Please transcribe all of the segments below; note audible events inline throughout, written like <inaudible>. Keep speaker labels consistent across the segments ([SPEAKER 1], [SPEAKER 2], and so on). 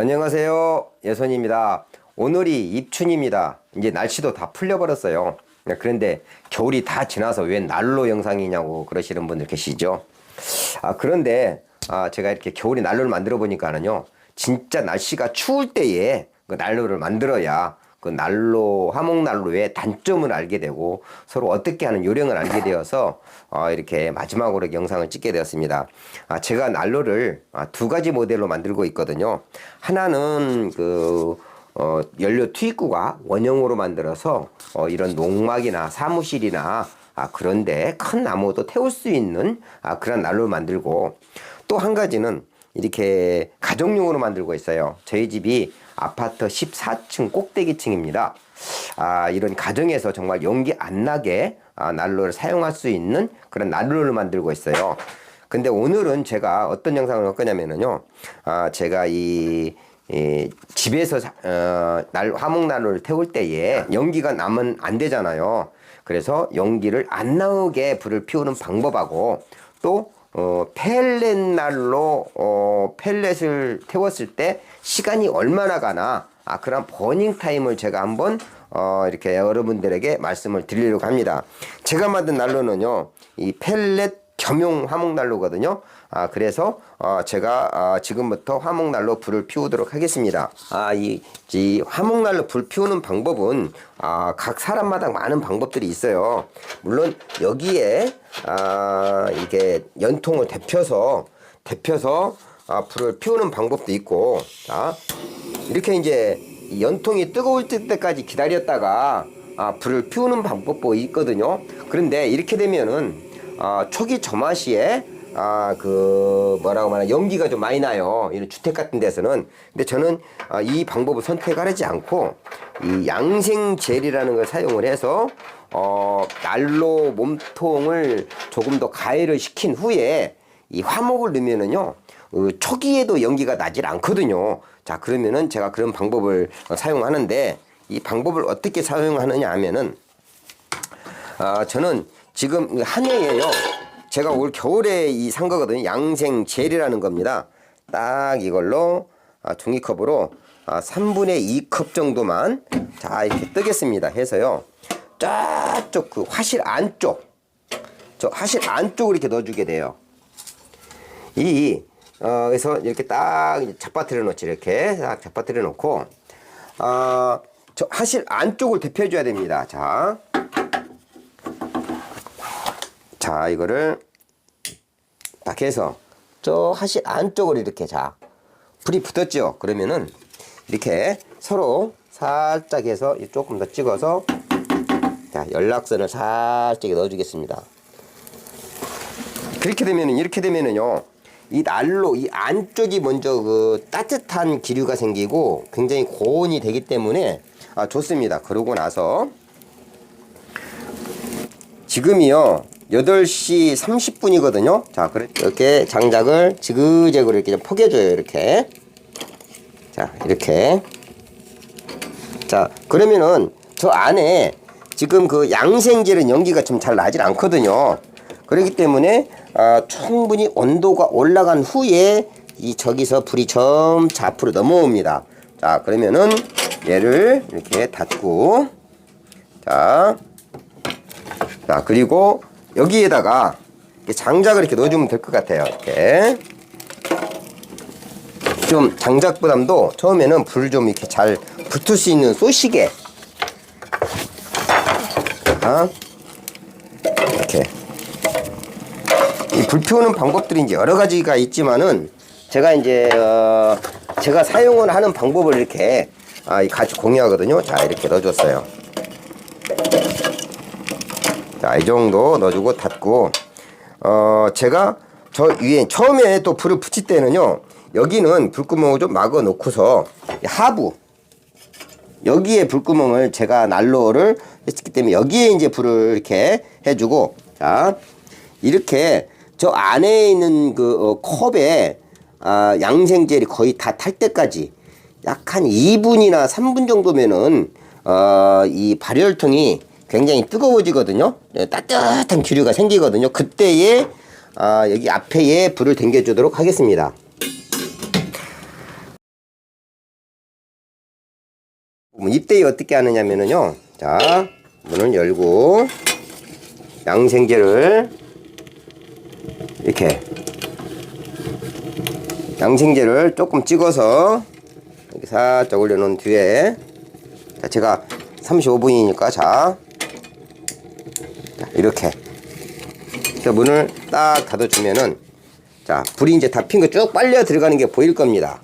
[SPEAKER 1] 안녕하세요. 예선입니다. 오늘이 입춘입니다. 이제 날씨도 다 풀려버렸어요. 그런데 겨울이 다 지나서 왜 난로 영상이냐고 그러시는 분들 계시죠? 아, 그런데 아, 제가 이렇게 겨울에 난로를 만들어 보니까는요. 진짜 날씨가 추울 때에 그 난로를 만들어야 그 난로 화목 난로의 단점을 알게 되고 서로 어떻게 하는 요령을 알게 되어서 어, 이렇게 마지막으로 영상을 찍게 되었습니다. 아, 제가 난로를 아, 두 가지 모델로 만들고 있거든요. 하나는 그 어, 연료 투입구가 원형으로 만들어서 어, 이런 농막이나 사무실이나 아, 그런데 큰 나무도 태울 수 있는 아, 그런 난로를 만들고 또 한 가지는 이렇게 가정용으로 만들고 있어요. 저희 집이 아파트 14층 꼭대기층입니다. 아, 이런 가정에서 정말 연기 안 나게 아, 난로를 사용할 수 있는 그런 난로를 만들고 있어요. 근데 오늘은 제가 어떤 영상을 할 거냐면요. 아, 제가 이, 이 집에서 사- 어, 날, 화목난로를 태울 때에 연기가 나면 안 되잖아요. 그래서 연기를 안 나오게 불을 피우는 방법하고 또 어, 펠렛 날로 어, 펠렛을 태웠을 때 시간이 얼마나 가나 아, 그런 버닝 타임을 제가 한번 어, 이렇게 여러분들에게 말씀을 드리려고 합니다. 제가 만든 난로는요, 이 펠렛 겸용 화목 난로거든요. 아, 그래서, 어, 제가, 아, 지금부터 화목난로 불을 피우도록 하겠습니다. 아, 이, 이 화목난로 불 피우는 방법은, 아, 각 사람마다 많은 방법들이 있어요. 물론, 여기에, 아, 이게 연통을 데펴서, 데펴서, 아, 불을 피우는 방법도 있고, 자, 이렇게 이제 이 연통이 뜨거울 때까지 기다렸다가 아, 불을 피우는 방법도 있거든요. 그런데 이렇게 되면은 아, 초기 점화시에 아, 그 뭐라고 말하나 연기가 좀 많이 나요. 이런 주택 같은 데서는. 근데 저는 아, 이 방법을 선택하지 않고 이 양생 젤이라는 걸 사용을 해서 어, 난로 몸통을 조금 더 가열을 시킨 후에 이 화목을 넣으면은요. 어, 초기에도 연기가 나질 않거든요. 자, 그러면은 제가 그런 방법을 어, 사용하는데 이 방법을 어떻게 사용하느냐 하면은 아, 저는 지금 한 해에요. 제가 올 겨울에 이 산 거거든요. 양생 젤이라는 겁니다. 딱 이걸로 아, 종이컵으로 아, 3분의 2컵 정도만 자, 이렇게 뜨겠습니다. 해서요. 저쪽 그 화실 안쪽 저 화실 안쪽으로 이렇게 넣어주게 돼요. 이, 어, 그래서 이렇게 딱 잡아뜨려 놓지, 이렇게. 딱 잡아뜨려 놓고, 어, 저 하실 안쪽을 데펴줘야 됩니다. 자. 자, 이거를 딱 해서, 저 하실 안쪽으로 이렇게, 자. 불이 붙었죠? 그러면은, 이렇게 서로 살짝 해서 조금 더 찍어서, 자, 연락선을 살짝 넣어 주겠습니다. 그렇게 되면은 이렇게 되면은요 이 난로 이 안쪽이 먼저 그 따뜻한 기류가 생기고 굉장히 고온이 되기 때문에 아 좋습니다 그러고 나서 지금이요 8시 30분이거든요. 자 이렇게 장작을 지그재그로 이렇게 좀 포개줘요 이렇게. 자 이렇게. 자 그러면은 저 안에 지금 그 양생질은 연기가 좀 잘 나질 않거든요. 그렇기 때문에 아, 충분히 온도가 올라간 후에 이 저기서 불이 점차 앞으로 넘어옵니다. 자 그러면은 얘를 이렇게 닫고 자, 자 그리고 여기에다가 이렇게 장작을 이렇게 넣어주면 될 것 같아요. 이렇게 좀 장작 부담도 처음에는 불 좀 이렇게 잘 붙을 수 있는 쏘시개 자, 이렇게 이 불 피우는 방법들이 이제 여러 가지가 있지만은 제가 이제 어 제가 사용을 하는 방법을 이렇게 아, 이 같이 공유하거든요. 자 이렇게 넣어줬어요. 자 이 정도 넣어주고 닫고 어 제가 저 위에 처음에 또 불을 붙일 때는요 여기는 불구멍을 좀 막아 놓고서 하부 여기에 불구멍을 제가 난로를 했기 때문에 여기에 이제 불을 이렇게 해주고 자 이렇게 저 안에 있는 그 어, 컵에 아, 양생젤이 거의 다 탈 때까지 약 한 2분이나 3분 정도면은 어, 이 발열통이 굉장히 뜨거워지거든요. 네, 따뜻한 기류가 생기거든요. 그때에 아, 여기 앞에에 불을 당겨주도록 하겠습니다. 이때 어떻게 하느냐면은요. 자, 문을 열고 양생제를 이렇게 양생제를 조금 찍어서 이렇게 살짝 올려놓은 뒤에 자, 제가 35분이니까 자, 자 이렇게 그래서 문을 딱 닫아주면은 자 불이 이제 다 핀 거 쭉 빨려 들어가는 게 보일 겁니다.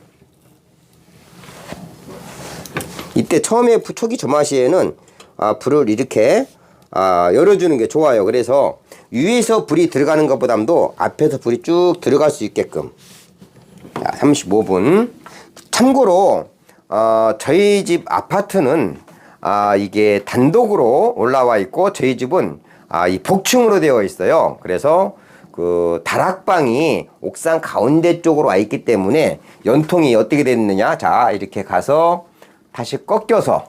[SPEAKER 1] 이때 처음에 부- 초기 조마시에는 아, 불을 이렇게 아, 열어주는 게 좋아요. 그래서 위에서 불이 들어가는 것보담도 앞에서 불이 쭉 들어갈 수 있게끔 자, 35분. 참고로 어, 저희 집 아파트는 아, 이게 단독으로 올라와 있고 저희 집은 아, 이 복층으로 되어 있어요. 그래서 그 다락방이 옥상 가운데 쪽으로 와 있기 때문에 연통이 어떻게 됐느냐? 자, 이렇게 가서 다시 꺾여서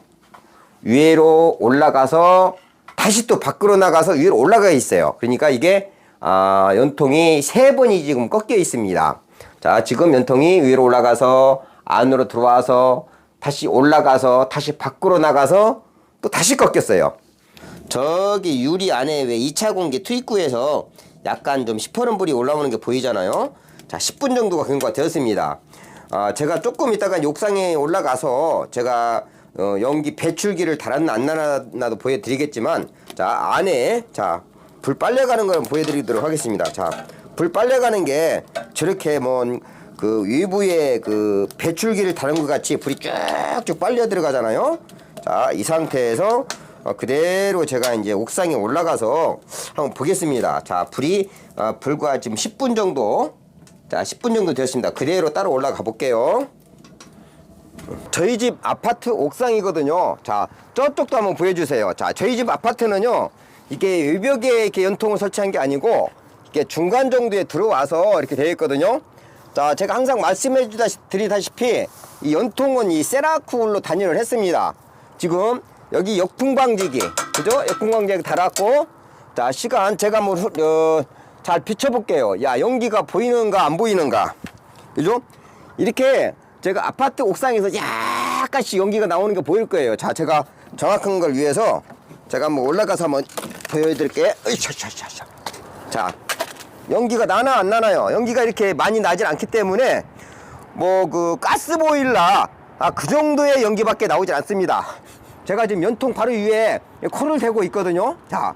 [SPEAKER 1] 위로 올라가서 다시 또 밖으로 나가서 위로 올라가 있어요. 그러니까 이게 아, 연통이 세 번이 지금 꺾여 있습니다. 자, 지금 연통이 위로 올라가서 안으로 들어와서 다시 올라가서 다시 밖으로 나가서 또 다시 꺾였어요. 저기 유리 안에 왜 2차 공기 투입구에서 약간 좀 시퍼런 불이 올라오는 게 보이잖아요. 자, 10분 정도가 경과가 되었습니다. 아, 제가 조금 있다가 욕상에 올라가서 제가 어, 연기 배출기를 달았나 안 달았나도 보여드리겠지만 자 안에 자 불 빨려가는 걸 보여드리도록 하겠습니다. 자불 빨려가는 게 저렇게 뭐그 위부에 그 배출기를 다른 것 같이 불이 쭉쭉 빨려 들어가잖아요. 자 이 상태에서 어, 그대로 제가 이제 옥상에 올라가서 한번 보겠습니다. 자 불이 어, 불과 지금 10분 정도 자 10분 정도 되었습니다. 그대로 따로 올라가 볼게요. 저희 집 아파트 옥상이거든요. 자, 저쪽도 한번 보여주세요. 자, 저희 집 아파트는요, 이게 외벽에 이렇게 연통을 설치한 게 아니고, 이게 중간 정도에 들어와서 이렇게 되어 있거든요. 자, 제가 항상 말씀해 드리다시피, 이 연통은 이 세라쿨로 단위를 했습니다. 지금, 여기 역풍방지기, 그죠? 역풍방지기 달았고, 자, 시간 제가 뭐, 어, 잘 비춰볼게요. 야, 연기가 보이는가, 안 보이는가. 그죠? 이렇게 제가 아파트 옥상에서 약간씩 연기가 나오는 게 보일 거예요. 자, 제가 정확한 걸 위해서 제가 한번 올라가서 한번 보여드릴게요. 자, 연기가 나나 안 나나요? 연기가 이렇게 많이 나질 않기 때문에 뭐 그 가스 보일러 아, 그 정도의 연기밖에 나오지 않습니다. 제가 지금 연통 바로 위에 코를 대고 있거든요. 자,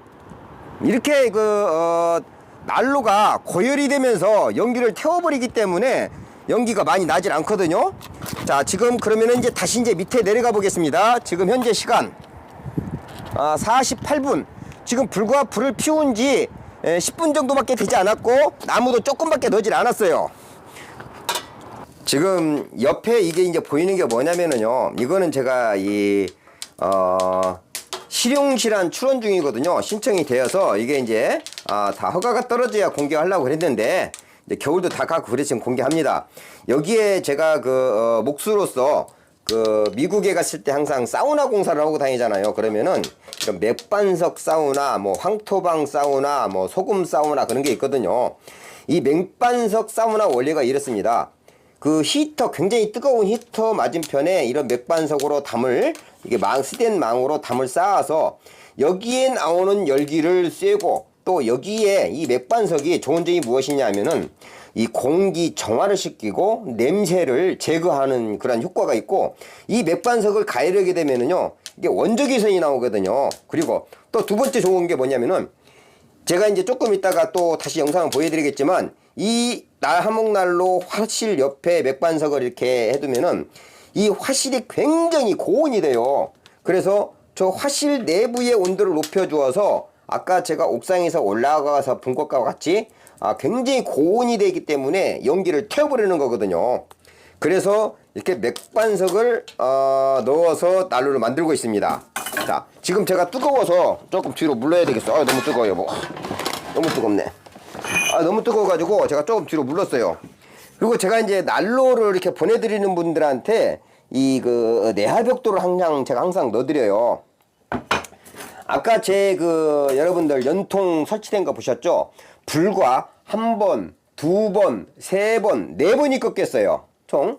[SPEAKER 1] 이렇게 그 어, 난로가 고열이 되면서 연기를 태워버리기 때문에 연기가 많이 나질 않거든요. 자, 지금 그러면은 이제 다시 이제 밑에 내려가 보겠습니다. 지금 현재 시간 아, 48분. 지금 불과 불을 피운 지 에, 10분 정도밖에 되지 않았고 나무도 조금밖에 넣질 않았어요. 지금 옆에 이게 이제 보이는 게 뭐냐면은요. 이거는 제가 이 어, 실용실한 출원 중이거든요. 신청이 되어서 이게 이제 아, 다 허가가 떨어져야 공개하려고 그랬는데 이제 겨울도 다 가고 그래서 지금 공개합니다. 여기에 제가 그 어, 목수로서 그 미국에 갔을 때 항상 사우나 공사를 하고 다니잖아요. 그러면은 이런 맥반석 사우나, 뭐 황토방 사우나, 뭐 소금 사우나 그런 게 있거든요. 이 맥반석 사우나 원리가 이렇습니다. 그 히터 굉장히 뜨거운 히터 맞은편에 이런 맥반석으로 담을 이게 망 스텐 망으로 담을 쌓아서 여기에 나오는 열기를 쐬고 또 여기에 이 맥반석이 좋은 점이 무엇이냐면은 이 공기 정화를 시키고 냄새를 제거하는 그런 효과가 있고 이 맥반석을 가열하게 되면은요 이게 원적외선이 나오거든요. 그리고 또 두 번째 좋은 게 뭐냐면은 제가 이제 조금 있다가 또 다시 영상을 보여드리겠지만 이 날 하목날로 화실 옆에 맥반석을 이렇게 해두면은 이 화실이 굉장히 고온이 돼요. 그래서 저 화실 내부의 온도를 높여주어서 아까 제가 옥상에서 올라가서 본 것과 같이 아, 굉장히 고온이 되기 때문에 연기를 태워버리는 거거든요. 그래서 이렇게 맥반석을 어, 넣어서 난로를 만들고 있습니다. 자, 지금 제가 뜨거워서 조금 뒤로 물러야 되겠어. 아, 너무 뜨거워요, 뭐. 너무 뜨겁네. 아, 너무 뜨거워가지고 제가 조금 뒤로 물렀어요. 그리고 제가 이제 난로를 이렇게 보내드리는 분들한테 이 그 내화벽도를 항상 제가 항상 넣어드려요. 아까 제 그 여러분들 연통 설치된 거 보셨죠? 불과 한 번, 두 번, 세 번, 네 번이 꺾였어요. 총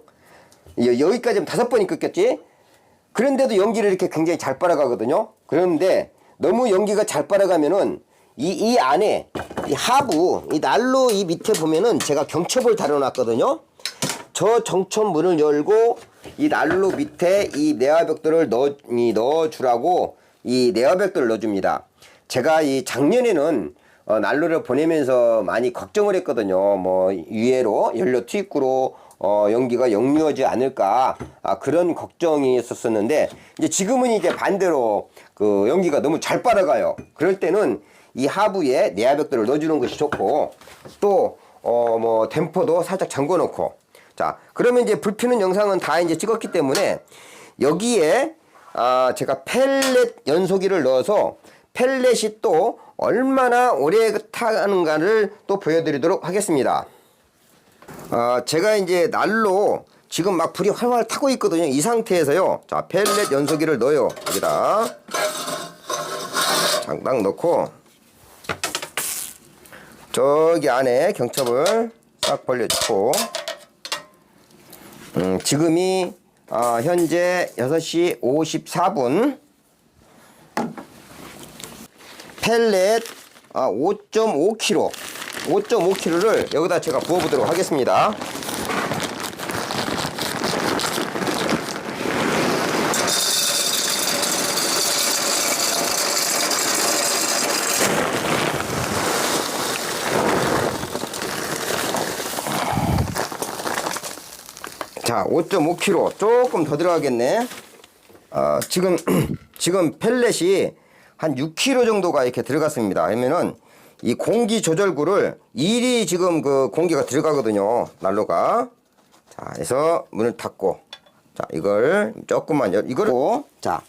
[SPEAKER 1] 여- 여기까지 하면 다섯 번이 꺾였지. 그런데도 연기를 이렇게 굉장히 잘 빨아가거든요. 그런데 너무 연기가 잘 빨아가면은 이, 이 안에 이 하부, 이 난로 이 밑에 보면은 제가 경첩을 달아놨거든요. 저 정첩 문을 열고 이 난로 밑에 이 내화벽돌을 넣어, 이 넣어주라고 이 내화벽돌을 넣어줍니다. 제가 이 작년에는 어, 난로를 보내면서 많이 걱정을 했거든요. 뭐 위에로 연료 투입구로 어, 연기가 역류하지 않을까 아, 그런 걱정이 있었었는데 이제 지금은 이제 반대로 그 연기가 너무 잘 빨아가요. 그럴 때는 이 하부에 내화벽돌을 넣어주는 것이 좋고 또 어 뭐 댐퍼도 살짝 잠궈 놓고 자 그러면 이제 불피는 영상은 다 이제 찍었기 때문에 여기에 아 제가 펠렛 연소기를 넣어서 펠렛이 또 얼마나 오래 타는가를 또 보여드리도록 하겠습니다. 아 제가 이제 날로 지금 막 불이 활활 타고 있거든요. 이 상태에서요. 자 펠렛 연소기를 넣어요. 여기다 장딱 넣고 저기 안에 경첩을 싹 벌려주고 음, 지금이 아, 현재 6시 54분. 펠렛 아, 5.5kg 5.5kg를 여기다 제가 부어보도록 하겠습니다 자 5.5kg 조금 더 들어가겠네. 아, 지금 <clears throat> 지금 펠렛이 한 6kg 정도가 이렇게 들어갔습니다. 그러면은 이 공기 조절구를 일이 지금 그 공기가 들어가거든요 난로가. 자 그래서 문을 닫고 자 이걸 조금만 열 이거를 자.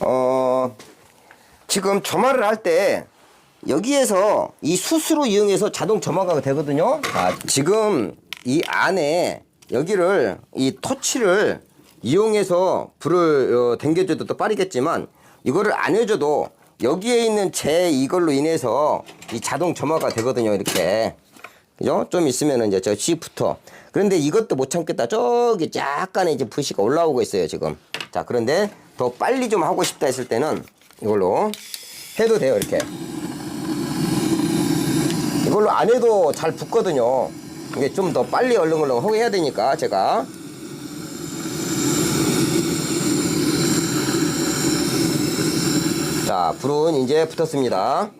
[SPEAKER 1] 어, 지금 점화를 할 때 여기에서 이 수수로 이용해서 자동 점화가 되거든요. 아, 지금 이 안에 여기를 이 토치를 이용해서 불을 어, 당겨줘도 또 빠르겠지만 이거를 안 해줘도 여기에 있는 재 이걸로 인해서 이 자동 점화가 되거든요. 이렇게. 그죠? 좀 있으면은 이제 저 시프터. 그런데 이것도 못 참겠다. 저기 약간의 이제 불씨가 올라오고 있어요, 지금. 자, 그런데 더 빨리 좀 하고 싶다 했을 때는 이걸로 해도 돼요, 이렇게. 이걸로 안 해도 잘 붙거든요. 이게 좀 더 빨리 얼렁얼렁 하고 해야 되니까 제가 자, 불은 이제 붙었습니다.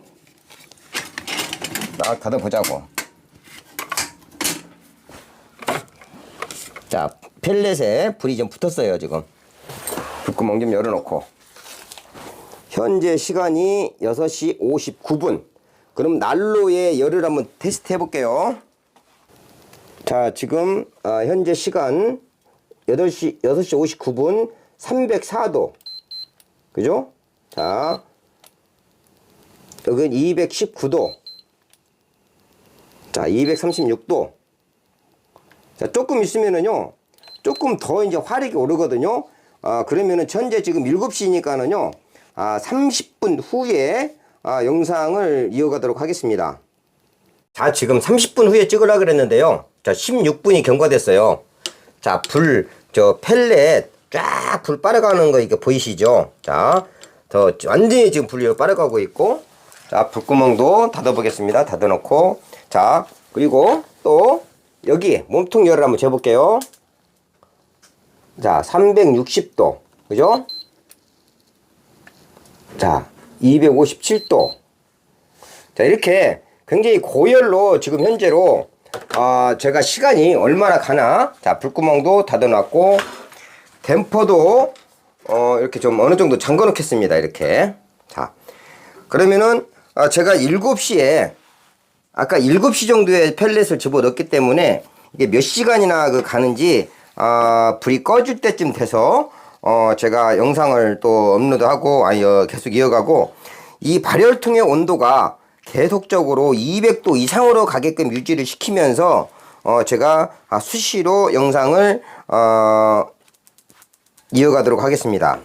[SPEAKER 1] 딱 닫아보자고. 자, 펠렛에 불이 좀 붙었어요, 지금. 불구멍 좀 열어놓고. 현재 시간이 6시 59분. 그럼 난로의 열을 한번 테스트 해볼게요. 자, 지금, 아, 현재 시간 8시, 6시 59분 304도. 그죠? 자, 여긴 219도. 자, 236도. 자, 조금 있으면은요, 조금 더 이제 화력이 오르거든요. 아, 그러면은 현재 지금 7시니까는요, 아, 30분 후에 아, 영상을 이어가도록 하겠습니다. 자, 지금 30분 후에 찍으려 그랬는데요. 자, 16분이 경과됐어요. 자, 불, 저 펠렛 쫙불 빨아가는 거 이게 보이시죠? 자, 더 완전히 지금 불이 빨아가고 있고, 자, 불구멍도 닫아보겠습니다. 닫아놓고, 자, 그리고 또 여기 몸통 열을 한번 재볼게요. 자, 360도. 그죠? 자, 257도. 자, 이렇게 굉장히 고열로 지금 현재로 아, 제가 시간이 얼마나 가나? 자, 불구멍도 닫아놨고 댐퍼도 어, 이렇게 좀 어느 정도 잠궈 놓겠습니다. 이렇게. 자. 그러면은 아, 제가 7시에 아까 7시 정도에 펠렛을 집어 넣었기 때문에 이게 몇 시간이나 그 가는지 아, 불이 꺼질 때쯤 돼서 어, 제가 영상을 또 업로드하고 아니 어, 계속 이어가고 이 발열통의 온도가 계속적으로 200도 이상으로 가게끔 유지를 시키면서 어, 제가 아, 수시로 영상을 어, 이어가도록 하겠습니다.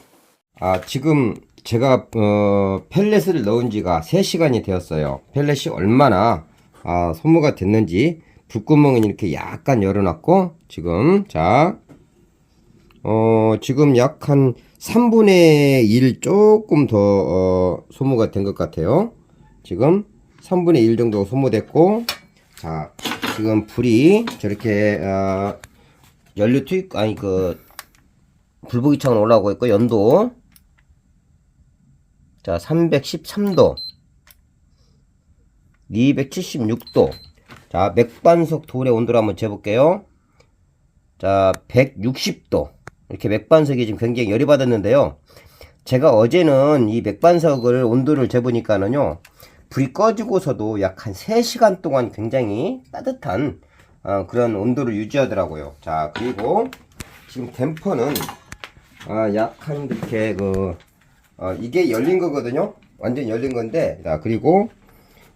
[SPEAKER 1] 아, 지금 제가 어, 펠렛을 넣은 지가 3시간이 되었어요. 펠렛이 얼마나 아, 소모가 됐는지 불구멍은 이렇게 약간 열어놨고 지금 자 어, 지금 약 한 3분의 1 조금 더, 어, 소모가 된 것 같아요. 지금 3분의 1 정도 소모됐고, 자, 지금 불이 저렇게, 어, 연료 투입, 아니, 그, 불보기창은 올라오고 있고, 연도. 자, 313도. 276도. 자, 맥반석 돌의 온도를 한번 재볼게요. 자, 160도. 이렇게 맥반석이 지금 굉장히 열이 받았는데요. 제가 어제는 이 맥반석을 온도를 재보니까는요. 불이 꺼지고서도 약 한 3시간 동안 굉장히 따뜻한 어, 그런 온도를 유지하더라고요. 자, 그리고 지금 댐퍼는 아, 약한 이렇게 그 어, 이게 열린 거거든요. 완전 열린 건데. 자, 그리고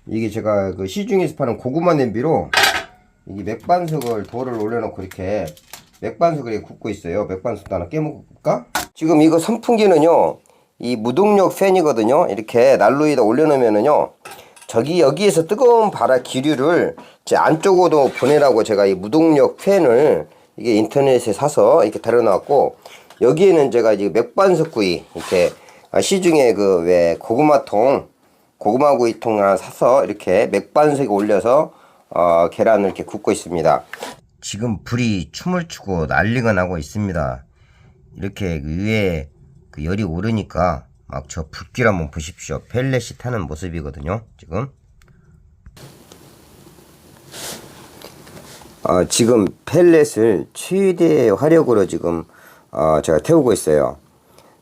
[SPEAKER 1] 이게 제가 그 시중에서 파는 고구마 냄비로 이 맥반석을 돌을 올려놓고 이렇게 맥반석을 굽고 있어요. 맥반석도 하나 깨먹을까? 지금 이거 선풍기는요. 이 무동력 팬이거든요. 이렇게 난로 위에다 올려놓으면은요. 저기 여기에서 뜨거운 바람 기류를 제 안쪽으로 보내라고 제가 이 무동력 팬을 이게 인터넷에 사서 이렇게 달아놨고 여기에는 제가 이제 맥반석 구이 이렇게 아, 시중에 그 왜 고구마통 고구마 구이통 하나 사서 이렇게 맥반석에 올려서 어, 계란을 이렇게 굽고 있습니다. 지금 불이 춤을 추고 난리가 나고 있습니다. 이렇게 그 위에 그 열이 오르니까 막저 불길 한번 보십시오. 펠렛이 타는 모습이거든요. 지금. 어, 지금 펠렛을 최대 화력으로 지금 어, 제가 태우고 있어요.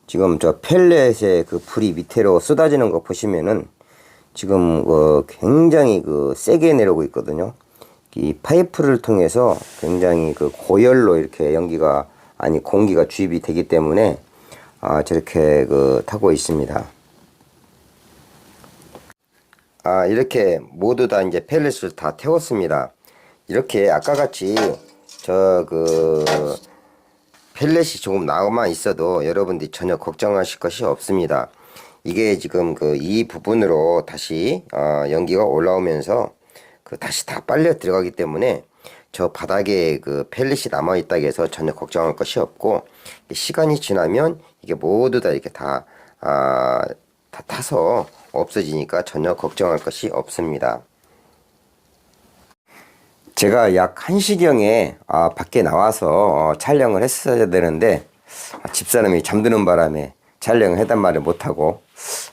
[SPEAKER 1] 지금 저 펠렛의 그 불이 밑으로 쏟아지는 거 보시면은 지금 그 굉장히 그 세게 내려오고 있거든요. 이 파이프를 통해서 굉장히 그 고열로 이렇게 연기가 아니 공기가 주입이 되기 때문에 아 저렇게 그 타고 있습니다. 아 이렇게 모두 다 이제 펠렛을 다 태웠습니다. 이렇게 아까 같이 저 그 펠렛이 조금 남아 있어도 여러분들이 전혀 걱정하실 것이 없습니다. 이게 지금 그 이 부분으로 다시 어 연기가 올라오면서 그 다시 다 빨려 들어가기 때문에 저 바닥에 그 펠렛이 남아 있다고 해서 전혀 걱정할 것이 없고 시간이 지나면 이게 모두 다 이렇게 다, 아, 다 타서 없어지니까 전혀 걱정할 것이 없습니다. 제가 약 1시경에 아, 밖에 나와서 어, 촬영을 했어야 되는데 아, 집사람이 잠드는 바람에 촬영을 해단 말을 못하고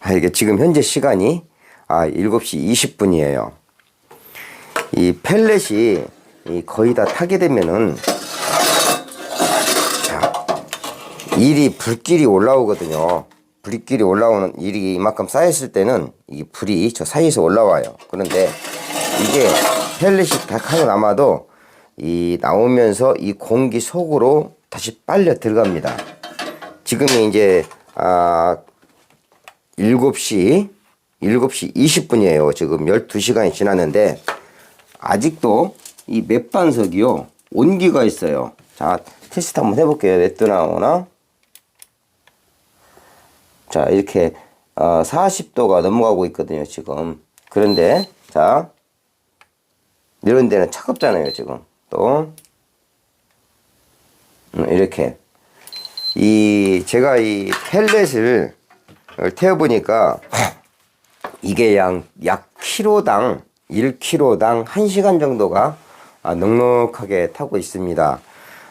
[SPEAKER 1] 아, 이게 지금 현재 시간이 아, 7시 20분이에요. 이 펠렛이 이 거의 다 타게 되면은 자, 일이 불길이 올라오거든요. 불길이 올라오는 일이 이만큼 쌓였을 때는 이 불이 저 사이에서 올라와요. 그런데 이게 펠렛이 다 하고 남아도 이 나오면서 이 공기 속으로 다시 빨려 들어갑니다. 지금이 이제 아 7시 7시 20분이에요. 지금 12시간이 지났는데 아직도 이 맥반석이요 온기가 있어요. 자 테스트 한번 해볼게요. 몇 도 나오나? 자 이렇게 어, 40도가 넘어가고 있거든요. 지금 그런데 자 이런 데는 차갑잖아요. 지금 또 음, 이렇게 이 제가 이 펠렛을 태워보니까 이게 양, 약 키로당 1kg당 1시간 정도가 아, 넉넉하게 타고 있습니다.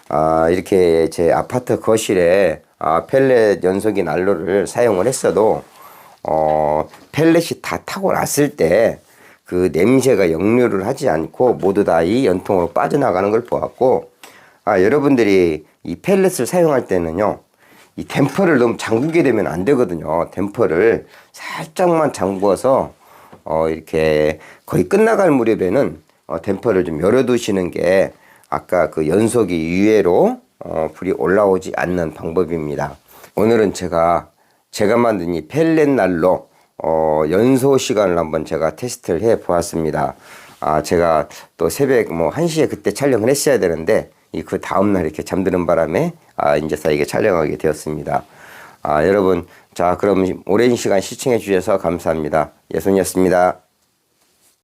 [SPEAKER 1] 아, 이렇게 제 아파트 거실에 아, 펠렛 연속이 난로를 사용을 했어도 어, 펠렛이 다 타고 났을 때 그 냄새가 역류를 하지 않고 모두 다 이 연통으로 빠져나가는 걸 보았고 아, 여러분들이 이 펠렛을 사용할 때는요. 이 댐퍼를 너무 잠그게 되면 안 되거든요. 댐퍼를 살짝만 잠궈서 어, 이렇게 거의 끝나갈 무렵에는 어, 댐퍼를 좀 열어두시는 게 아까 그 연속이 유예로 어, 불이 올라오지 않는 방법입니다. 오늘은 제가 제가 만든 이 펠렛 난로 어, 연소 시간을 한번 제가 테스트를 해 보았습니다. 아, 제가 또 새벽 뭐 1시에 그때 촬영을 했어야 되는데 이 그 다음 날 이렇게 잠드는 바람에 아, 이제서 이게 촬영하게 되었습니다. 아, 여러분, 자, 그럼 오랜 시간 시청해 주셔서 감사합니다. 예순이었습니다.